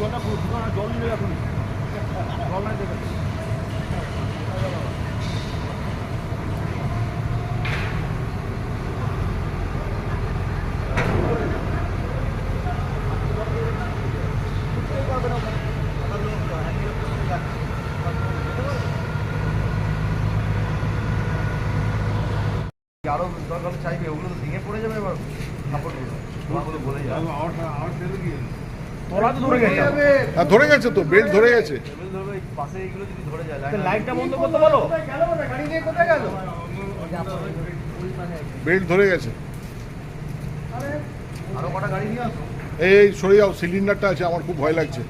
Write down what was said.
জলটা জল নেবে এখন। জল নাই দেবে আরও দরকার চাইবে ওগুলো তো ভেঙে পড়ে যাবে এবার কাপড়গুলো বলে যাবে তলা তো ধরে গেছে আর ধরে গেছে তো বেল্ট ধরে গেছে। এগুলো ধরবে এই পাশে এইগুলো যদি ধরে যায় লাইটটা বন্ধ করতে বলো বেল্ট ধরে গেছে। আরও কটা গাড়ি নিয়ে আসো। এই সরে যাও সিলিন্ডারটা আছে আমার খুব ভয় লাগছে।